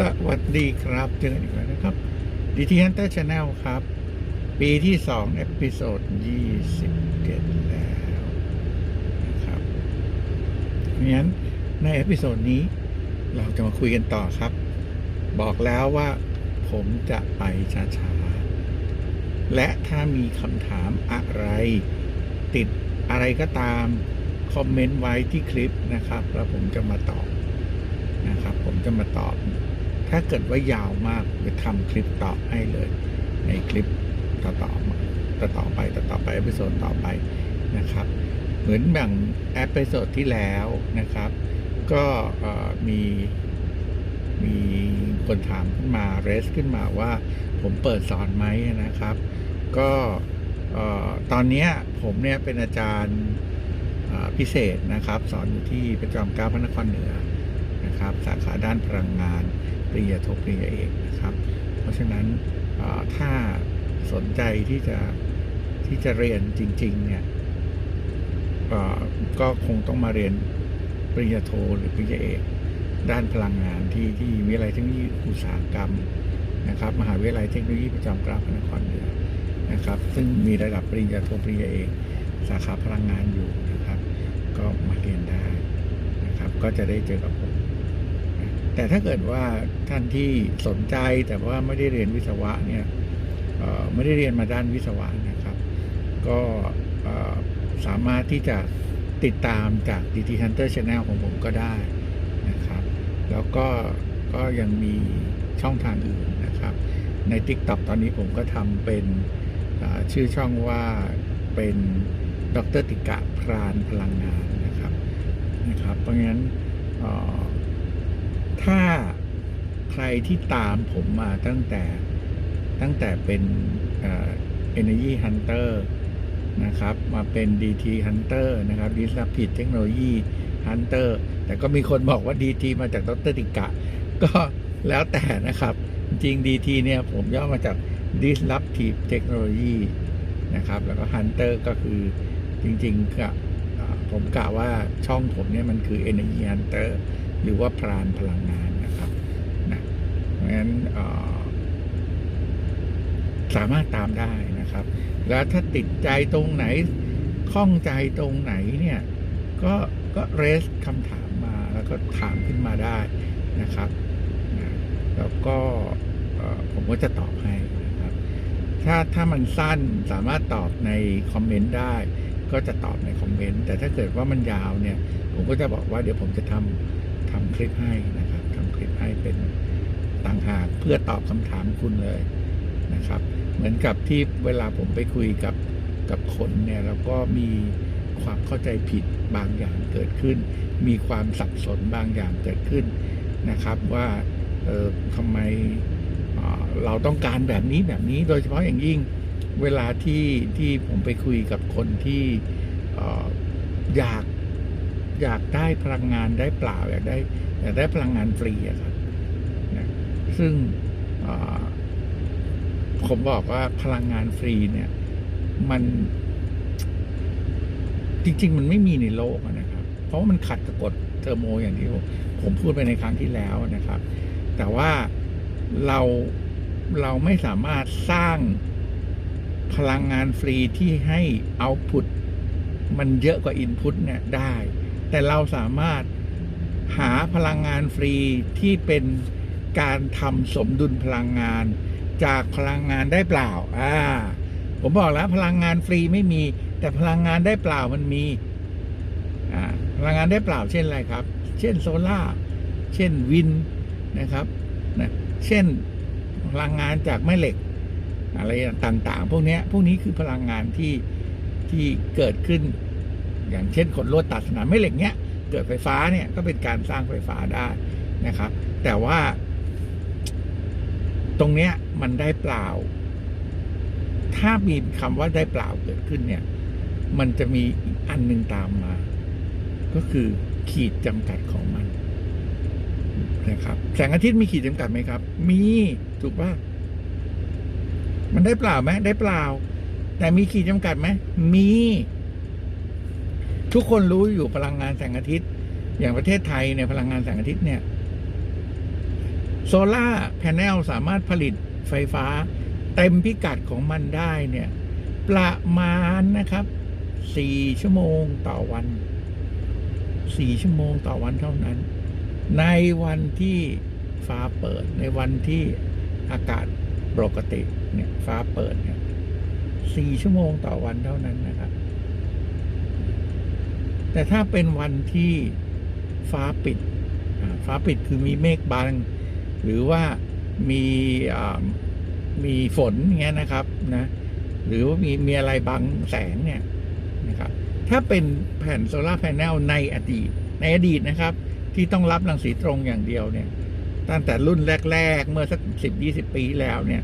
สวัสดีครับเจอกันอีกแล้วนะครับ DT Hunter Channel ครับ ปีที่2เอพิโซด27แล้วนะครับเพราะนั้นในเอพิโซดนี้ เราจะมาคุยกันต่อครับ บอกแล้วว่าผมจะไปช้าๆ และถ้ามีคำถามอะไร ติดอะไรก็ตาม คอมเมนต์ไว้ที่คลิปนะครับ แล้วผมจะมาตอบนะครับ ผมจะมาตอบ ถ้าเกิดว่ายาวมากจะทำคลิปต่อให้เลย ในคลิปต่อต่อมาต่อต่อไปต่อต่อไปเอพิโซดต่อไปนะครับ เหมือนแบ่งเอพิโซดที่แล้วนะครับ ก็มีมีคนถามขึ้นมาเรสขึ้นมาว่าผมเปิดสอนไหมนะครับ ก็ตอนนี้ผมเนี่ยเป็นอาจารย์พิเศษนะครับ สอนอยู่ที่ประจอมเกล้าพระนครเหนือ นะครับ สาขาด้านพลังงานปริญญาโทปริญญาเอกนะครับ เพราะฉะนั้นถ้าสนใจที่จะที่จะเรียนจริงๆเนี่ยก็คงต้องมาเรียนปริญญาโทหรือปริญญาเอก ด้านพลังงานที่ที่วิทยาลัยเทคโนโลยีอุตสาหกรรมนะครับ มหาวิทยาลัยเทคโนโลยีประจอมเกล้าพนครเหนือนะครับ ซึ่งมีระดับปริญญาโทปริญญาเอก สาขาพลังงานอยู่นะครับ ก็มาเรียนได้นะครับ ก็จะได้เจอกับผม แต่ถ้าเกิดว่าท่านที่สนใจแต่ว่าไม่ได้เรียนวิศวะเนี่ยไม่ได้เรียนมาด้านวิศวะนะครับ ก็สามารถที่จะติดตามจาก DT Hunter Channel ของผมก็ได้นะครับ แล้วก็ก็ยังมีช่องทางอื่นนะครับ ใน TikTok ตอนนี้ผมก็ทำเป็นชื่อช่องว่าเป็นดรติกะพรานพลังงานนะครับนะครับ เพราะงั้นอ ถ้าใครที่ตามผมมาตั้งแต่ตั้งแต่เป็นเอ่อ Energy Hunter นะครับ มาเป็น DT Hunter นะครับ Disruptive Technology Hunter แต่ก็มีคนบอกว่า DT มาจากดรติกะ ก็แล้วแต่นะครับ จริง DT เนี่ยผมย่อมาจาก Disruptive Technology นะครับ แล้วก็ Hunter ก็คือจริงๆก็ผมกล่าวว่าช่องผมเนี่ยมันคือ Energy Hunter หรือว่าพรานพลังงานนะครับนะเพราะฉะนั้นสามารถตามได้นะครับ แล้วถ้าติดใจตรงไหนข้องใจตรงไหนเนี่ยก็ก็เรสคำถามมาแล้วก็ถามขึ้นมาได้นะครับนะแล้วก็ผมก็จะตอบให้นะครับ ถ้าถ้ามันสั้นสามารถตอบในคอมเมนต์ได้ ก็จะตอบในคอมเมนต์แต่ถ้าเกิดว่ามันยาวเนี่ย ผมก็จะบอกว่าเดี๋ยวผมจะทำ ทำคลิปให้นะครับทำคลิปให้เป็นต่างหากเพื่อตอบคำถามคุณเลยนะครับ เหมือนกับที่เวลาผมไปคุยกับกับคนเนี่ยแล้วก็มีความเข้าใจผิดบางอย่างเกิดขึ้น มีความสับสนบางอย่างเกิดขึ้นนะครับว่าเออทำไมเราต้องการแบบนี้แบบนี้โดยเฉพาะอย่างยิ่งเวลาที่ที่ผมไปคุยกับคนที่อออยาก อยากได้พลังงานได้เปล่า อยากได้อยากได้พลังงานฟรีอะครับนะซึ่งผมบอกว่าพลังงานฟรีเนี่ย มัน จริง ๆ มันไม่มีในโลกนะครับ เพราะว่ามันขัดกับกฎเทอร์โมอย่างที่ผมผมพูดไปในครั้งที่แล้วนะครับ แต่ว่าเราเราไม่สามารถสร้างพลังงานฟรีที่ให้เอาพุตมันเยอะกว่าอินพุตเนี่ยได้ แต่เราสามารถหาพลังงานฟรีที่เป็นการทำสมดุลพลังงาน จากพลังงานได้เปล่า อ่า ผมบอกแล้วพลังงานฟรีไม่มี แต่พลังงานได้เปล่ามันมีอ่าพลังงานได้เปล่าเช่นอะไรครับ เช่นโซล่าเช่นวินนะครับนะเช่นพลังงานจากแม่เหล็ก อะไรต่างๆ พวกนี้พวกนี้คือพลังงานที่ที่เกิดขึ้น อย่างเช่นขนลวดตัดสนามแม่เหล็กเนี้ยเกิดไฟฟ้าเนี่ยก็เป็นการสร้างไฟฟ้าได้นะครับ แต่ว่า ตรงเนี้ยมันได้เปล่า ถ้ามีคำว่าได้เปล่าเกิดขึ้นเนี่ย มันจะมีอันหนึ่งตามมา ก็คือขีดจำกัดของมันนะครับแสงอาทิตย์มีขีดจำกัดไหมครับ มีถูกป่ะมันได้เปล่าไหมได้เปล่า แต่มีขีดจำกัดไหมมี ทุกคนรู้อยู่พลังงานแสงอาทิตย์ อย่างประเทศไทยเนี่ยพลังงานแสงอาทิตย์เนี่ยโซล่าแผงสามารถผลิตไฟฟ้า เต็มพิกัดของมันได้เนี่ย ประมาณนะครับสี่ชั่วโมงต่อวันสี่ชั่วโมงต่อวันเท่านั้น ในวันที่ฟ้าเปิดในวันที่อากาศปกติเนี่ยฟ้าเปิดเนี่ยสี่ชั่วโมงต่อวันเท่านั้นนะครับ แต่ถ้าเป็นวันที่ฟ้าปิด ฟ้าปิดคือมีเมฆบังหรือว่ามีมีฝนอย่างเงี้ยนะครับนะหรือว่ามีมีอะไรบังแสงเนี่ยนะครับ ถ้าเป็นแผ่นโซลาร์แผงในอดีต ในอดีตนะครับ ที่ต้องรับรังสีตรงอย่างเดียวเนี่ย ตั้งแต่รุ่นแรก ๆ เมื่อสักสิบยี่สิบปีแล้วเนี่ย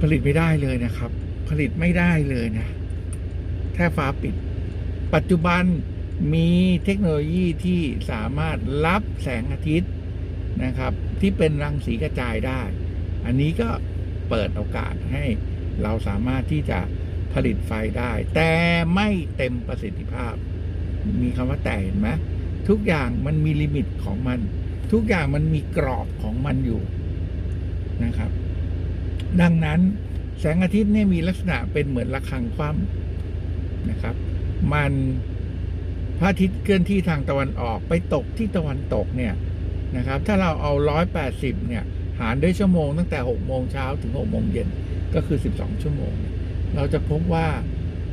ผลิตไม่ได้เลยนะครับ ผลิตไม่ได้เลยนะแค่ฟ้าปิด ปัจจุบันมีเทคโนโลยีที่สามารถรับแสงอาทิตย์นะครับ ที่เป็นรังสีกระจายได้ อันนี้ก็เปิดโอกาสให้เราสามารถที่จะผลิตไฟได้ แต่ไม่เต็มประสิทธิภาพ มีคำว่าแต่เห็นไหมทุกอย่างมันมีลิมิตของมัน ทุกอย่างมันมีกรอบของมันอยู่นะครับ ดังนั้นแสงอาทิตย์เนี่ยมีลักษณะเป็นเหมือนระฆังคว่ำนะครับ มันพระอาทิตย์เคลื่อนที่ทางตะวันออกไปตกที่ตะวันตกเนี่ยนะครับ ถ้าเราเอาร้อยแปดสิบเนี่ย หารด้วยชั่วโมงตั้งแต่หกโมงเช้าถึงหกโมงเย็นก็คือสิบสองชั่วโมง เราจะพบว่า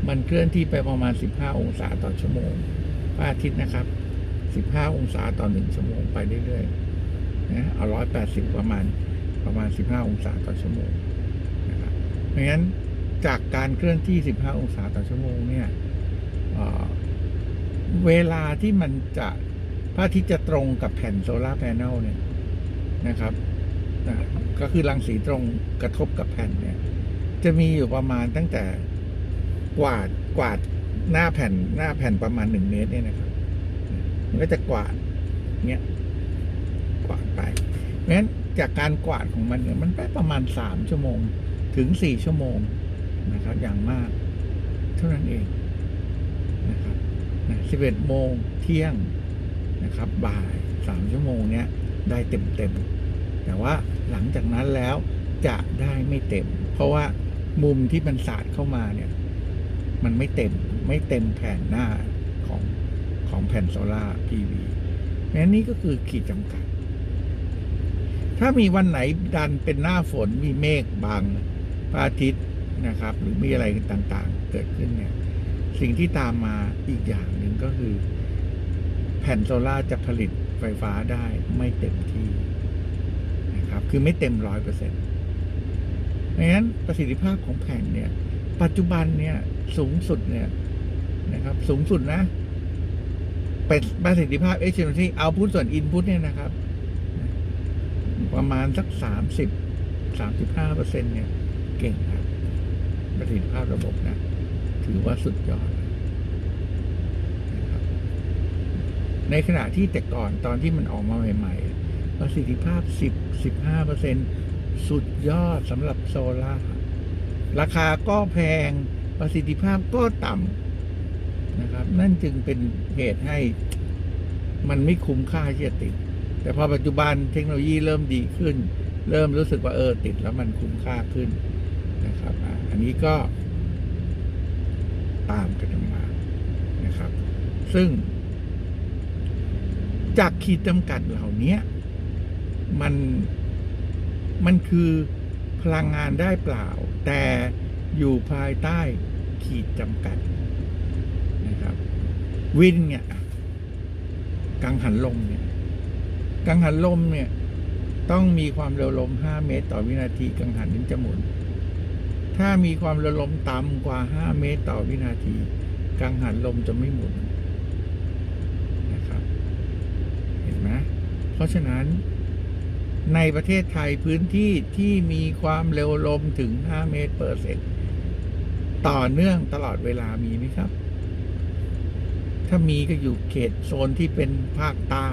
มันเคลื่อนที่ไปประมาณสิบห้าองศาต่อชั่วโมงพระอาทิตย์นะครับสิบห้าองศาต่อหนึ่งชั่วโมงไปเรื่อยๆนะเอาร้อยแปดสิบประมาณประมาณสิบห้าองศาต่อชั่วโมงนะครับเพราะฉะนั้นจากการเคลื่อนที่สิบห้าองศาต่อชั่วโมงเนี่ย เวลาที่มันจะพระอาทิตย์จะตรงกับแผ่นโซลาร์แผงเนี่ยนะครับนะก็คือรังสีตรงกระทบกับแผ่นเนี่ย จะมีอยู่ประมาณตั้งแต่กวาดกวาดหน้าแผ่นหน้าแผ่นประมาณหนึ่งเมตรเนี่ยนะครับ มันก็จะกวาดเนี้ยกวาดไปเพราะฉะนั้นจากการกวาดของมันเนี่ยมันได้ประมาณสามชั่วโมง ถึงสี่ชั่วโมงนะครับ อย่างมาก เท่านั้นเอง สิบเอ็ดโมงเที่ยงนะครับ บ่ายสามชั่วโมงเนี้ยได้เต็มเต็มๆแต่ว่าหลังจากนั้นแล้วจะได้ไม่เต็ม เพราะว่ามุมที่มันสาดเข้ามาเนี่ย มันไม่เต็มไม่เต็มแผ่นหน้าของของแผ่นโซลาร์ PV แม้นี่ก็คือขีดจำกัด ถ้ามีวันไหนดันเป็นหน้าฝนมีเมฆบังพระอาทิตย์นะครับ หรือมีอะไรต่างๆ เกิดขึ้นเนี่ย สิ่งที่ตามมาอีกอย่างหนึ่งก็คือ แผ่นโซลาจะผลิตไฟฟ้าได้ไม่เต็มที่นะครับ คือไม่เต็มร้อยเปอร์เซ็นต์นั้นประสิทธิภาพของแผ่นเนี่ย ปัจจุบันเนี่ยสูงสุดเนี่ยนะครับ สูงสุดนะเป็นประสิทธิภาพ efficiency output ส่วน input เนี่ยนะครับ ประมาณสักสามสิบสามสิบห้าเปอร์เซ็นเนี่ย เก่งครับ ประสิทธิภาพระบบนะ ถือว่าสุดยอดในขณะที่แต่ก่อนตอนที่มันออกมาใหม่ๆ ประสิทธิภาพสิบสิบห้าเปอร์เซ็นสุดยอดสำหรับโซลาร์ราคาก็แพงประสิทธิภาพก็ต่ำนะครับ นั่นจึงเป็นเหตุให้มันไม่คุ้มค่าที่จะติด แต่พอปัจจุบันเทคโนโลยีเริ่มดีขึ้น เริ่มรู้สึกว่าเออติดแล้วมันคุ้มค่าขึ้นนะครับ อันนี้ก็ามกันมานะครับ ซึ่ง จากขีดจำกัดเหล่านี้มันมันคือพลังงานได้เปล่า แต่อยู่ภายใต้ขีดจำกัดนะครับ วินเนี่ยกังหันลมเนี่ยกังหันลมเนี่ย ต้องมีความเร็วลม 5 เมตร ต่อวินาทีกังหันถึงจะหมุน ถ้ามีความเร็วลมต่ำกว่า 5 เมตรต่อวินาที กังหันลมจะไม่หมุนนะครับ เห็นไหมเพราะฉะนั้น ในประเทศไทยพื้นที่ที่มีความเร็วลมถึง 5 เมตรเปอร์เซ็นต์ต่อเนื่องตลอดเวลามีไหมครับ ถ้ามีก็อยู่เขตโซนที่เป็นภาคใต้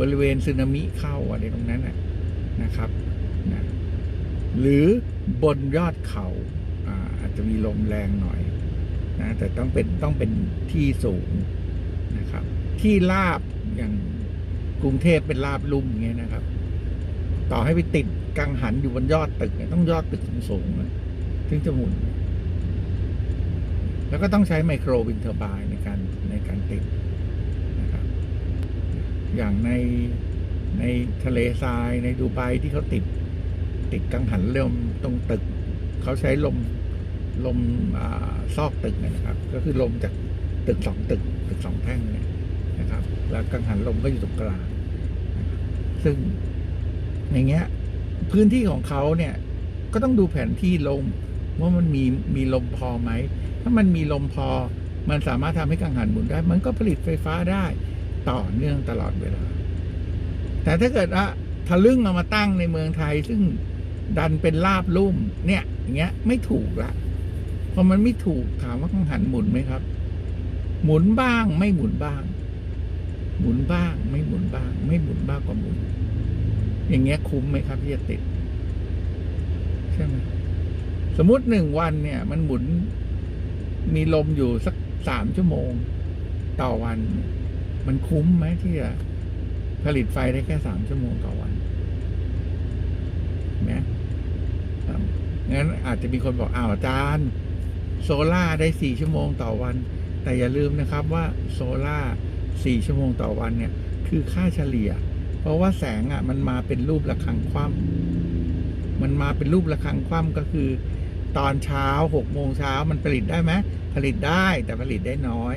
บริเวณสึนามิเข้าอะไรตรงนั้นนะนะครับนะ หรือบนยอดเขาอาอาจจะมีลมแรงหน่อยนะแต่ต้องเป็นต้องเป็นที่สูงนะครับ ที่ลาบอย่างกรุงเทพเป็นลาบลุ่มอย่างเงี้ยนะครับ ต่อให้ไปติดกังหันอยู่บนยอดตึกเนี่ยต้องยอดตึกสูงๆถึงจะหมุน แล้วก็ต้องใช้ไมโครวินเทอร์บายในการในการติดนะครับ อย่างในในทะเลทรายในดูไบที่เขาติด ติดกังหันลมตรงตึก เขาใช้ลมลมอซอกตึกเนี่ยนะครับ ก็คือลมจากตึกสองตึกตึกสองแท่งเนี่ยนะครับ แล้วกังหันลมก็อยู่ตรงกลางซึ่งอย่างเงี้ย พื้นที่ของเขาเนี่ย ก็ต้องดูแผนที่ลมว่ามันมีมีลมพอไหม ถ้ามันมีลมพอ มันสามารถทำให้กังหันหมุนได้ มันก็ผลิตไฟฟ้าได้ต่อเนื่องตลอดเวลา แต่ถ้าเกิดว่าทะลึ่งเอามาตั้งในเมืองไทยซึ่ง ดันเป็นลาบลุ่ม เนี่ยอย่างเงี้ยไม่ถูกละพอมันไม่ถูกถามว่ากังหันหมุนไหมครับ หมุนบ้างไม่หมุนบ้าง หมุนบ้าง ไม่หมุนบ้าง ไม่หมุนบ้างกว่าหมุน อย่างเงี้ยคุ้มไหมครับที่จะติดใช่ไหมสมมติหนึ่งวันเนี่ย มันหมุนมีลมอยู่สักสามชั่วโมง ต่อวัน มันคุ้มไหมที่จะผลิตไฟได้แค่สามชั่วโมงต่อวันนะครับ งั้นอาจจะมีคนบอกอ้าวอาจารย์โซล่าได้สี่ชั่วโมงต่อวัน แต่อย่าลืมนะครับว่าโซล่าสี่ชั่วโมงต่อวันเนี่ยคือค่าเฉลี่ย เพราะว่าแสงอะมันมาเป็นรูประฆังคว่ำมันมาเป็นรูประฆังคว่ำก็คือ ตอนเช้าหกโมงเช้ามันผลิตได้ไหมผลิตได้แต่ผลิตได้น้อย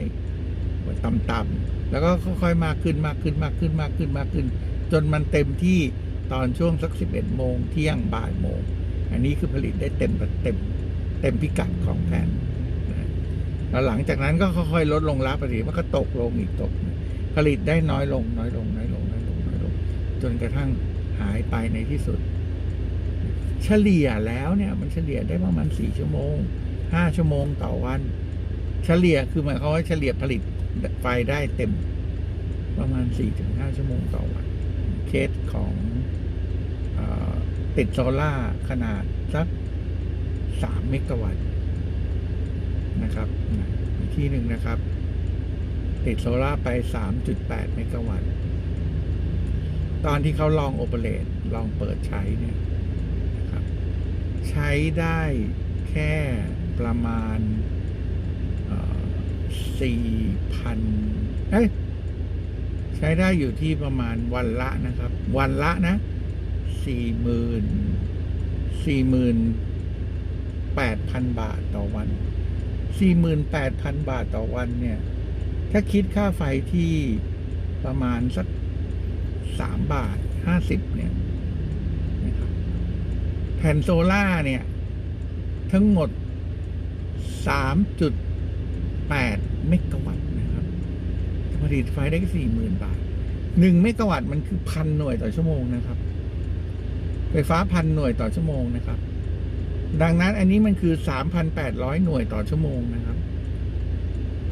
ต่ำๆแล้วก็ค่อยๆมากขึ้นมากขึ้นมากขึ้นมากขึ้นมากขึ้น จนมันเต็มที่ตอนช่วงสักสิบเอ็ดโมงเที่ยงบ่ายโมง อันนี้คือผลิตได้เต็มเต็มเต็มพิกัดของแผนนแล้วหลังจากนั้นก็ค่อยๆลดลงรับไปทีมันก็ตกลงอีกตก ผลิตได้น้อยลง น้อยลง น้อยลงน้อยลงน้อยลง จนกระทั่งหายไปในที่สุด เฉลี่ยแล้วเนี่ย มันเฉลี่ยได้ประมาณสี่ชั่วโมงห้าชั่วโมงต่อวัน เฉลี่ยคือหมายความว่าเฉลี่ยผลิตไฟได้เต็ม ประมาณสี่ถึงห้าชั่วโมงต่อวัน เคสของ ติดโซล่าขนาดสักสามเมกะวัตต์นะครับที่หนึ่งนะครับ ติดโซล่าไปสามจุดแปดเมกะวัตต์ ตอนที่เขาลองโอเปเรตลองเปิดใช้เนี่ยนะครับ ใช้ได้แค่ประมาณสี่พันเอ้ยใช้ได้อยู่ที่ประมาณวันละนะครับ วันละนะ สี่หมื่นสี่หมื่นแปดพันบาทต่อวันสี่หมื่นแปดพันบาทต่อวันเนี่ย ถ้าคิดค่าไฟที่ประมาณสักสามบาทห้าสิบเนี่ยนะครับแผ่นโซล่าเนี่ย ทั้งหมดสามจุดแปดเมกะวัตต์นะครับผลิตไฟได้สี่หมื่นบาทหนึ่งเมกะวัตต์มันคือพันหน่วยต่อชั่วโมงนะครับ ไฟฟ้าพันหน่วยต่อชั่วโมงนะครับ ดังนั้นอันนี้มันคือสามพันแปดร้อยหน่วยต่อชั่วโมงนะครับ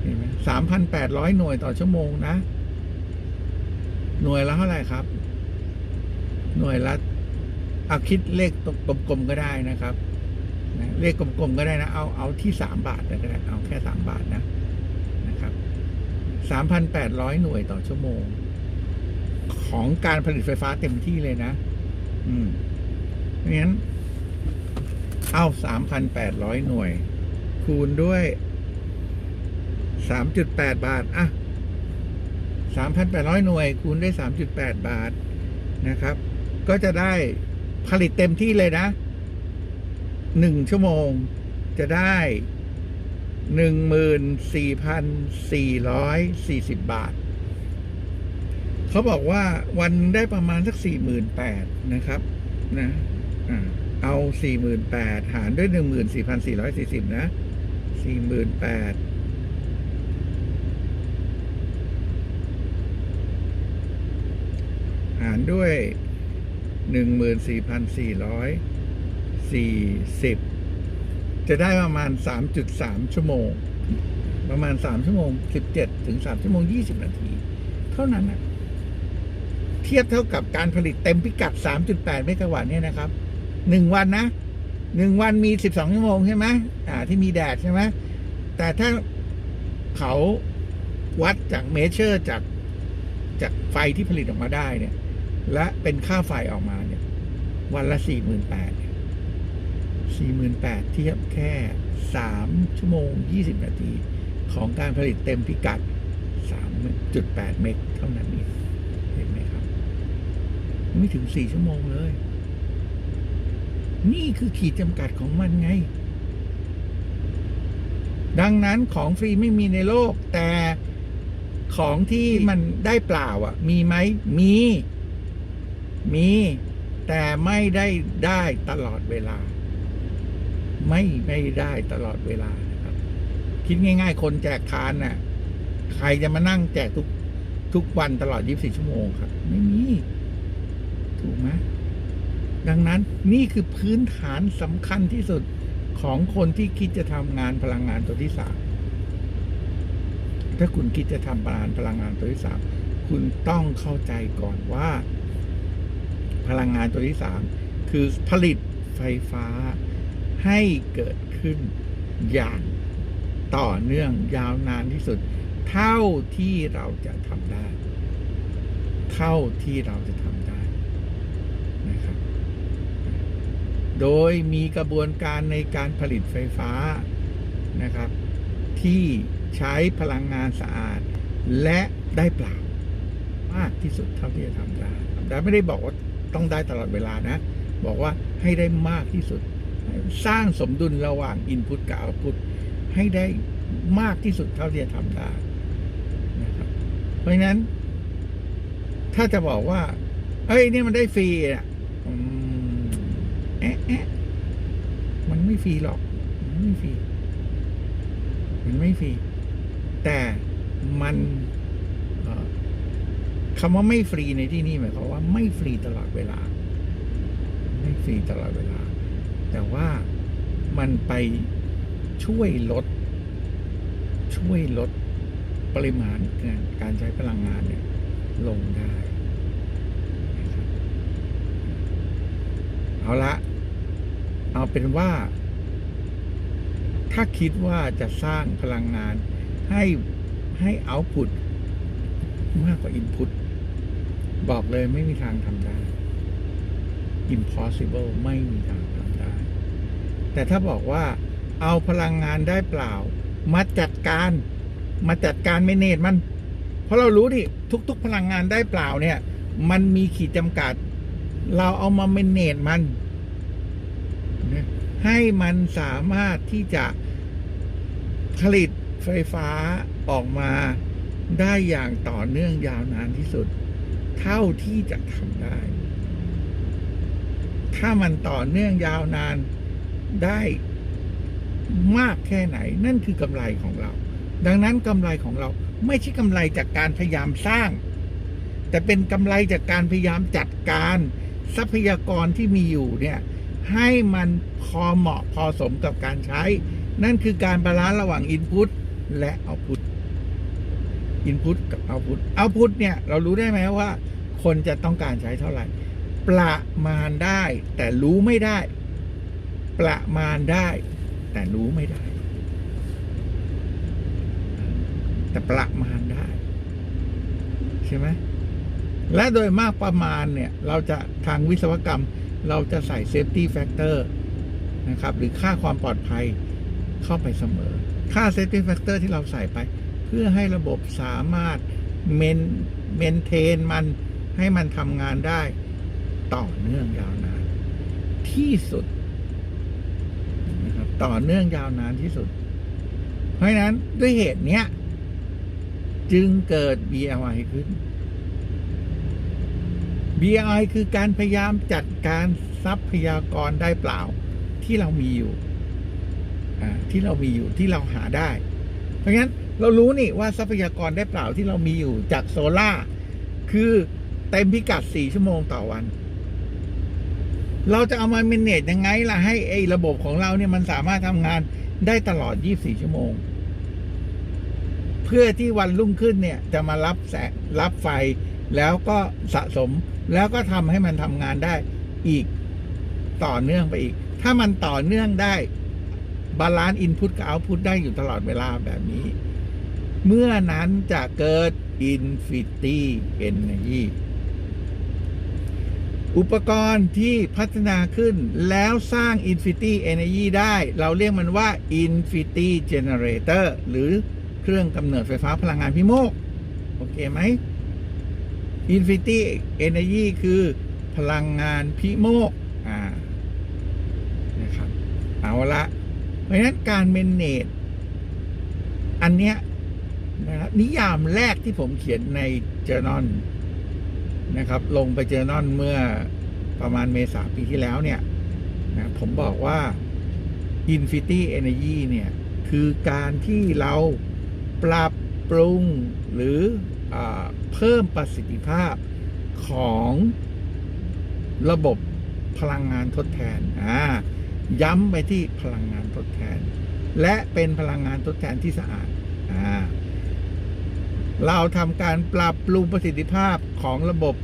เห็นไหมสามพันแปดร้อยหน่วยต่อชั่วโมงนะ หน่วยละเท่าไหร่ครับ หน่วยละเอาคิดเลขกลมๆก็ได้นะครับนะเลขกลมๆก็ได้นะ เอาเอาที่สามบาทก็ได้เอาแค่สามบาทนะนะครับสามพันแปดร้อยหน่วยต่อชั่วโมง ของการผลิตไฟฟ้าเต็มที่เลยนะ อืม งั้น เอาสามพันแปดร้อยหน่วย คูณด้วยสามจุดแปดบาท อะสามพันแปดร้อยหน่วย คูณด้วยสามจุดแปดบาทนะครับ ก็จะได้ผลิตเต็มที่เลยนะหนึ่งชั่วโมงจะได้หนึ่งหมื่นสี่พันสี่ร้อยสี่สิบบาท เขาบอกว่าวันได้ประมาณสักสี่หมื่นแปดนะครับ นะ เอาสี่หมื่นแปดหารด้วยหนึ่งหมื่นสี่พันสี่ร้อยสี่สิบนะสี่หมื่นแปดหารด้วยหนึ่งหมื่นสี่พันสี่ร้อยสี่สิบจะได้ประมาณสามจุดสามชั่วโมง ประมาณสามชั่วโมงสิบเจ็ดถึงสามชั่วโมงยี่สิบนาที เท่านั้นนะเทียบเท่ากับการผลิตเต็มพิกัดสามจุดแปดเมกะวัตต์เนี่ยนะครับ หนึ่งวันนะหนึ่งวันมีสิบสองชั่วโมงใช่ไหมอ่า ที่มีแดดใช่ไหมแต่ถ้าเขาวัดจากเมเชอร์จากจากไฟที่ผลิตออกมาได้เนี่ย และเป็นค่าไฟออกมาเนี่ย วันละสี่หมื่นแปดสี่หมื่นแปดเทียบแค่สามชั่วโมงยี่สิบนาที ของการผลิตเต็มพิกัดสามจุดแปดเมกเท่านั้นเองเห็นไหมครับ ไม่ถึงสี่ชั่วโมงเลย นี่คือขีดจำกัดของมันไง ดังนั้นของฟรีไม่มีในโลก แต่ของที่มันได้เปล่าอะ มีไหมมี มี แต่ไม่ได้ได้ตลอดเวลา ไม่ไม่ได้ตลอดเวลานะครับ คิดง่าย ๆ คนแจกทานน่ะ ใครจะมานั่งแจกทุกทุกวันตลอด 24 ชั่วโมงครับ ไม่มี ถูกไหม ดังนั้นนี่คือพื้นฐานสำคัญที่สุดของคนที่คิดจะทำงานพลังงานตัวที่สามถ้าคุณคิดจะทำพลังงานพลังงานตัวที่สามคุณต้องเข้าใจก่อนว่า พลังงานตัวที่สามคือผลิตไฟฟ้าให้เกิดขึ้นอย่างต่อเนื่องยาวนานที่สุด เท่าที่เราจะทำได้ เท่าที่เราจะทำได้นะครับ โดยมีกระบวนการในการผลิตไฟฟ้านะครับ ที่ใช้พลังงานสะอาด และได้เปล่ามากที่สุดเท่าที่จะทำได้ทำได้ไม่ได้บอกว่าต้องได้ตลอดเวลานะ บอกว่าให้ได้มากที่สุด สร้างสมดุลระหว่างอินพุตกับเอาพุตให้ได้มากที่สุดเท่าที่จะทำได้นะครับเพราะฉะนั้น ถ้าจะบอกว่า เอ้ยนี่มันได้ฟรีอะ แอะแอะมันไม่ฟรีหรอก มันไม่ฟรี มันไม่ฟรี แต่มันคำว่าไม่ฟรีในที่นี่หมายความว่าไม่ฟรีตลอดเวลา ไม่ฟรีตลอดเวลา แต่ว่ามันไปช่วยลด ช่วยลดปริมาณการใช้พลังงานเนี่ยลงได้ เอาละ เอาเป็นว่า ถ้าคิดว่าจะสร้างพลังงานให้ให้เอาพุตมากกว่าอินพุตบอกเลยไม่มีทางทำได้ impossible ไม่มีทางทำได้ แต่ถ้าบอกว่า เอาพลังงานได้เปล่า มาจัดการ มาจัดการเมเนจมัน เพราะเรารู้ดิทุก ๆ พลังงานได้เปล่าเนี่ย มันมีขีดจำกัด เราเอามาเมเนจมัน ให้มันสามารถที่จะผลิตไฟฟ้าออกมาได้อย่างต่อเนื่องยาวนานที่สุด เท่าที่จะทำได้ ถ้ามันต่อเนื่องยาวนานได้มากแค่ไหน นั่นคือกำไรของเรา ดังนั้นกำไรของเราไม่ใช่กำไรจากการพยายามสร้าง แต่เป็นกำไรจากการพยายามจัดการทรัพยากรที่มีอยู่เนี่ย ให้มันพอเหมาะพอสมกับการใช้ นั่นคือการบาลานซ์ระหว่างอินพุตและเอาพุตอินพุตกับเอาพุตเอาพุตเนี่ย เรารู้ได้ไหมว่า คนจะต้องการใช้เท่าไหร่ ประมาณได้ แต่รู้ไม่ได้ ประมาณได้ แต่รู้ไม่ได้ แต่ประมาณได้ ใช่ไหมและโดยมากประมาณเนี่ย เราจะทางวิศวกรรม เราจะใส่ safety factor นะครับ หรือค่าความปลอดภัยเข้าไปเสมอ ค่า safety factor ที่เราใส่ไป เพื่อให้ระบบสามารถเมนเทนมันให้มันทำงานได้ต่อเนื่องยาวนาน ที่สุดนะครับต่อเนื่องยาวนานที่สุด เพราะฉะนั้นด้วยเหตุเนี้ย จึงเกิด BLI ขึ้น BI คือการพยายามจัดการทรัพยากรได้เปล่า ที่เรามีอยู่ที่เรามีอยู่ที่เราหาได้ เพราะงั้นเรารู้นี่ว่าทรัพยากรได้เปล่าที่เรามีอยู่จากโซล่าคือเต็มพิกัด 4 ชั่วโมงต่อวัน เราจะเอามาเมนเนจยังไงล่ะให้ไอ้ระบบของเราเนี่ยมันสามารถทำงานได้ตลอด 24 ชั่วโมง เพื่อที่วันรุ่งขึ้นเนี่ย จะมารับแสรับไฟ แล้วก็สะสมแล้วก็ทำให้มันทำงานได้อีกต่อเนื่องไปอีก ถ้ามันต่อเนื่องได้บาลานซ์อินพุตกับเอาพุตได้อยู่ตลอดเวลาแบบนี้ เมื่อนั้นจะเกิดอินฟิ i ี y เ n น r ีอุปกรณ์ที่พัฒนาขึ้นแล้วสร้าง Infinity Energy ได้ เราเรียกมันว่า Infinity Generator หรือเครื่องกำเนิดไฟฟ้าพลังงานพิโมก โอเคไหม Infinity Energy คือพลังงานพิโมกอ่านะครับเอาละเพราะฉะนั้นการเมนเนจอันเนี้ยนะครับนิยามแรกที่ผมเขียนใน Journal นะครับ ลงไป Journal เมื่อประมาณเมษาปีที่แล้วเนี่ยนะผมบอกว่า Infinity Energy เนี่ย คือการที่เราปรับปรุงหรือ เพิ่มประสิทธิภาพของระบบพลังงานทดแทนย้ำไปที่พลังงานทดแทน และเป็นพลังงานทดแทนที่สะอาดอาเราทำการปรับปรุงประสิทธิภาพของระบบ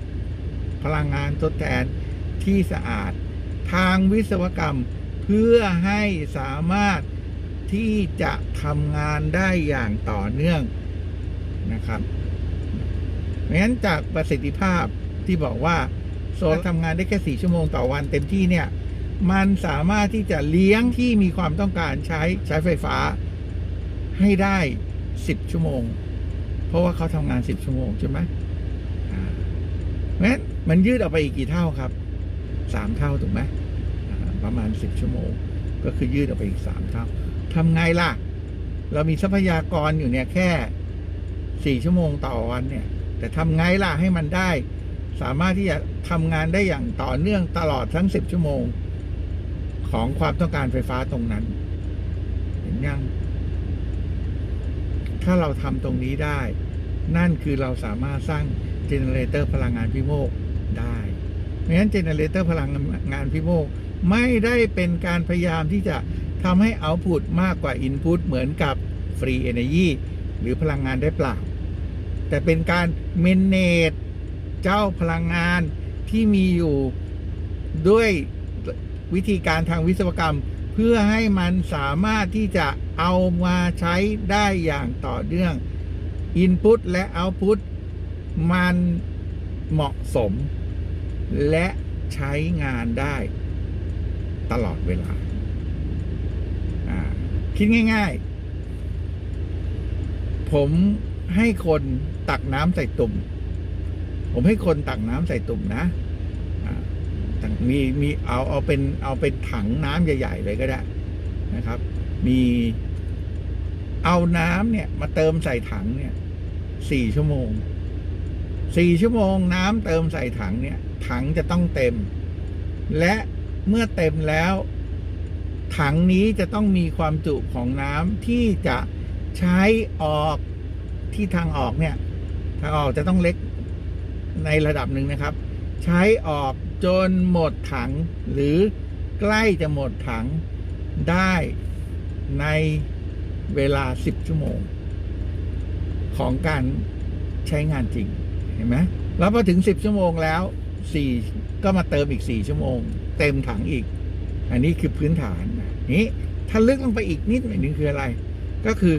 พลังงานทดแทนที่สะอาด ทางวิศวกรรมเพื่อให้สามารถที่จะทำงานได้อย่างต่อเนื่องนะครับ ราะฉะนั้นจากประสิทธิภาพที่บอกว่าโซลาร์ทำงานได้แค่ 4 ชั่วโมงต่อวันเต็มที่เนี่ย มันสามารถที่จะเลี้ยงที่มีความต้องการใช้ใช้ไฟฟ้าให้ได้ 10 ชั่วโมง เพราะว่าเขาทำงาน 10 ชั่วโมงใช่ไหมอ่าเพราะฉะนั้นมันยืดออกไปอีกกี่เท่าครับ 3 เท่าถูกไหมอ่าประมาณ 10 ชั่วโมง ก็คือยืดออกไปอีก 3 เท่าทำไงล่ะ เรามีทรัพยากรอยู่เนี่ยแค่ 4 ชั่วโมงต่อวันเนี่ย แต่ทำไงล่ะให้มันได้ สามารถที่จะทำงานได้อย่างต่อเนื่องตลอดทั้ง 10 ชั่วโมง ของความต้องการไฟฟ้าตรงนั้น เห็นยัง ถ้าเราทำตรงนี้ได้ นั่นคือเราสามารถสร้างเจเนเรเตอร์พลังงานพิโมกได้เพราะฉะนั้นเจเนเรเตอร์พลังงานพิโมกไม่ได้เป็นการพยายามที่จะทำให้เอาพุตมากกว่าอินพุตเหมือนกับฟรีเอเนจีหรือพลังงานได้เปล่า แต่เป็นการเมนเนจเจ้าพลังงานที่มีอยู่ด้วยวิธีการทางวิศวกรรม เพื่อให้มันสามารถที่จะเอามาใช้ได้อย่างต่อเนื่อง Input และ Output มันเหมาะสม และใช้งานได้ตลอดเวลาอ่าคิดง่าย ๆ ผมให้คน ตักน้ำใส่ตุ่ม ผมให้คนตักน้ำใส่ตุ่มนะมีมีเอาเอาเป็นเอาเป็นถังน้ำใหญ่ ๆ เลยก็ได้นะครับ มีเอาน้ำเนี่ย มาเติมใส่ถังเนี่ยสี่ชั่วโมงสี่ชั่วโมงน้ำเติมใส่ถังเนี่ย ถังจะต้องเต็ม และเมื่อเต็มแล้ว ถังนี้จะต้องมีความจุของน้ำที่จะใช้ออกที่ทางออกเนี่ย ทางออกจะต้องเล็กในระดับหนึ่งนะครับ ใช้ออกจนหมดถัง หรือใกล้จะหมดถังได้ในเวลา 10 ชั่วโมง ของการใช้งานจริง เห็นไหมแล้วพอถึง 10 ชั่วโมงแล้ว 4 ก็มาเติมอีก 4 ชั่วโมง เต็มถังอีก อันนี้คือพื้นฐาน นี้ถ้าลึกลงไปอีกนิดหนึ่งคืออะไร ก็คือ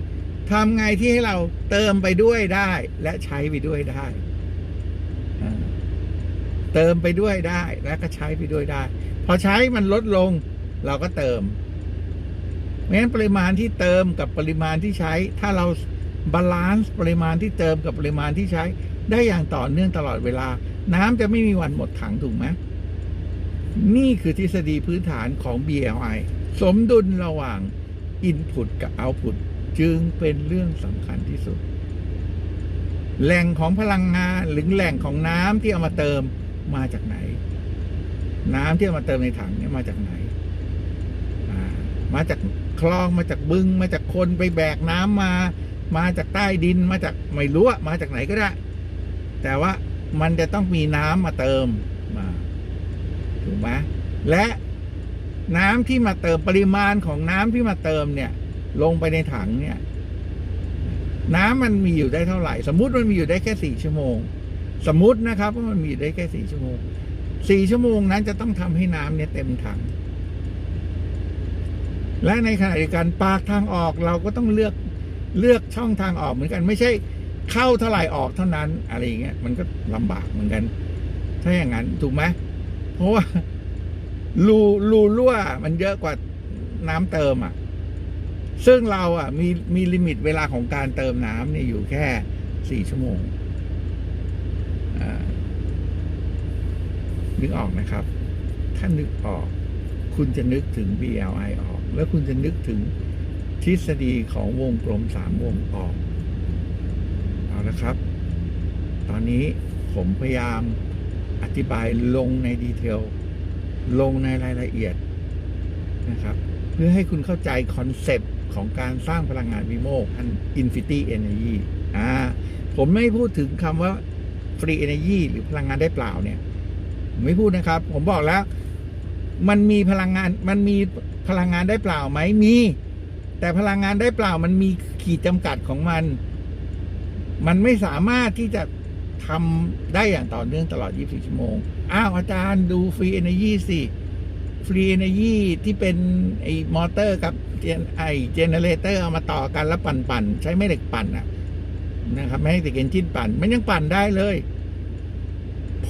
ทำไงที่ให้เราเติมไปด้วยได้ และใช้ไปด้วยได้ เติมไปด้วยได้ และก็ใช้ไปด้วยได้ พอใช้มันลดลง เราก็เติมเพราะฉะนั้นปริมาณที่เติมกับปริมาณที่ใช้ ถ้าเราบาลานซ์ปริมาณที่เติมกับปริมาณที่ใช้ ได้อย่างต่อเนื่องตลอดเวลา น้ำจะไม่มีวันหมดถังถูกไหมนี่คือทฤษฎีพื้นฐานของ BLI สมดุลระหว่าง Input กับ Output จึงเป็นเรื่องสำคัญที่สุด แหล่งของพลังงานหรือแหล่งของน้ำที่เอามาเติมมาจากไหน น้ำที่เอามาเติมในถังเนี่ยมาจากไหนมาจากคลองมาจากบึง มาจากคนไปแบกน้ำมา มาจากใต้ดินมาจากไม่รู้อะมาจากไหนก็ได้ แต่ว่ามันจะต้องมีน้ำมาเติมมาถูกไหมและน้ำที่มาเติมปริมาณของน้ำที่มาเติมเนี่ย ลงไปในถังเนี่ย น้ำมันมีอยู่ได้เท่าไหร่ สมมุติมันมีอยู่ได้แค่สี่ชั่วโมง สมมุตินะครับว่ามันมีได้แค่สี่ชั่วโมงสี่ชั่วโมงนั้นจะต้องทำให้น้ำเนี่ยเต็มถัง และในขณะเดียวกันปากทางออกเราก็ต้องเลือกเลือกช่องทางออกเหมือนกัน ไม่ใช่เข้าเท่าไหร่ออกเท่านั้น อะไรอย่างเงี้ยมันก็ลำบากเหมือนกัน ถ้าอย่างนั้นถูกไหมเพราะว่ารูรูรั่วมันเยอะกว่าน้ำเติมอะ ซึ่งเราอะมีมีลิมิตเวลาของการเติมน้ำเนี่ยอยู่แค่สี่ชั่วโมงนึกออกนะครับ ถ้านึกออก คุณจะนึกถึง BLI ออก แล้วคุณจะนึกถึงทฤษฎีของวงกลมสามวงออก เอาละครับ ตอนนี้ผมพยายามอธิบายลงในดีเทล ลงในรายละเอียดนะครับ เพื่อให้คุณเข้าใจคอนเซปต์ ของการสร้างพลังงานวิโมกอัน Infinity Energy อ่าผมไม่พูดถึงคำว่า Free Energy หรือพลังงานได้เปล่าเนี่ยมไม่พูดนะครับ ผมบอกแล้ว มันมีพลังงานมันมีพลังงานได้เปล่าไหมมี แต่พลังงานได้เปล่ามันมีขีดจำกัดของมัน มันไม่สามารถที่จะทำได้อย่างต่อเนื่องตลอด 24 ชั่วโมง อ้าวอาจารย์ดูฟรีเอเนจีสิ ฟรีเอเนจีที่เป็นไอ้มอเตอร์กับเจนไอเจเนเรเตอร์เอามาต่อกันแล้วปั่นปั่นๆใช้แม่เหล็กปั่นอะนะครับไม่ให้เหล็กเอนจินปั่น มันยังปั่นได้เลย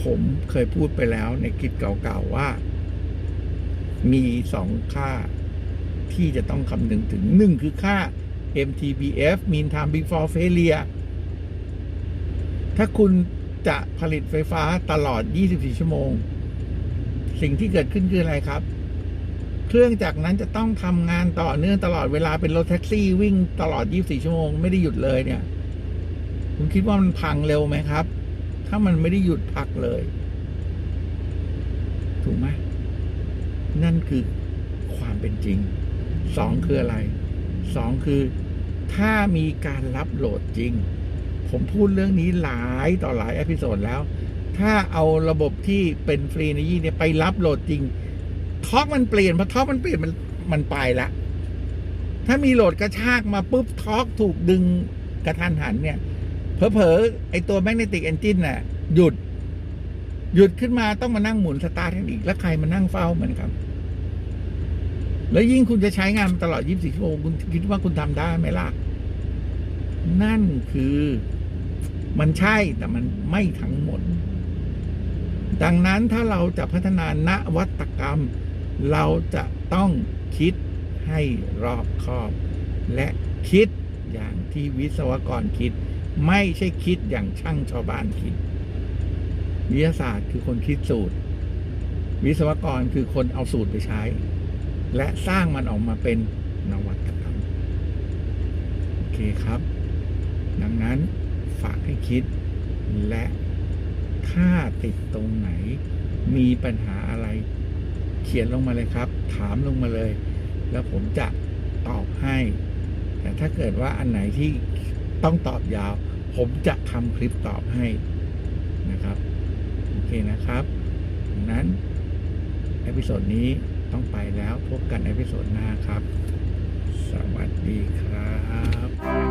ผมเคยพูดไปแล้วในคลิปเก่าๆว่า มีสองค่าที่จะต้องคำนึงถึงหนึ่งคือค่า MTBF mean time before failure ถ้าคุณจะผลิตไฟฟ้าตลอด 24 ชั่วโมง สิ่งที่เกิดขึ้นคืออะไรครับ เครื่องจักรนั้นจะต้องทำงานต่อเนื่องตลอดเวลาเป็นรถแท็กซี่วิ่งตลอด 24 ชั่วโมงไม่ได้หยุดเลยเนี่ย คุณคิดว่ามันพังเร็วไหมครับ ถ้ามันไม่ได้หยุดพักเลย ถูกไหมนั่นคือความเป็นจริง สองคืออะไร สองคือ ถ้ามีการรับโหลดจริง ผมพูดเรื่องนี้หลายต่อหลายอพิโซดแล้ว ถ้าเอาระบบที่เป็นฟรีในยี่เนี่ยไปรับโหลดจริงท็อกมันเปลี่ยนพอท็อกมันเปลี่ยนมันมันไปละถ้ามีโหลดกระชากมาปุ๊บท็อกถูกดึงกระทันหันเนี่ยเผลอๆไอตัวแมกเนติกเอนจินน่ะ หยุด หยุดขึ้นมาต้องมานั่งหมุนสตาร์ทกันอีก แล้วใครมานั่งเฝ้ามันครับ แล้วยิ่งคุณจะใช้งานตลอด 24 ชั่วโมงคุณคิดว่าคุณทำได้ไหมล่ะ นั่นคือ มันใช่แต่มันไม่ทั้งหมด ดังนั้นถ้าเราจะพัฒนานวัตกรรม เราจะต้องคิดให้รอบคอบ และคิดอย่างที่วิศวกรคิด ไม่ใช่คิดอย่างช่างชาวบ้านคิด วิทยาศาสตร์คือคนคิดสูตร วิศวกรคือคนเอาสูตรไปใช้ และสร้างมันออกมาเป็นนวัตกรรมโอเคครับ ดังนั้นฝากให้คิดและ ถ้าติดตรงไหน มีปัญหาอะไร เขียนลงมาเลยครับ ถามลงมาเลย แล้วผมจะตอบให้ แต่ถ้าเกิดว่าอันไหนที่ต้องตอบยาว ผมจะทำคลิปตอบให้นะครับ โอเคนะครับดังนั้นเอพิโซดนี้ต้องไปแล้วพบกันเอพิโซดหน้าครับ สวัสดีครับ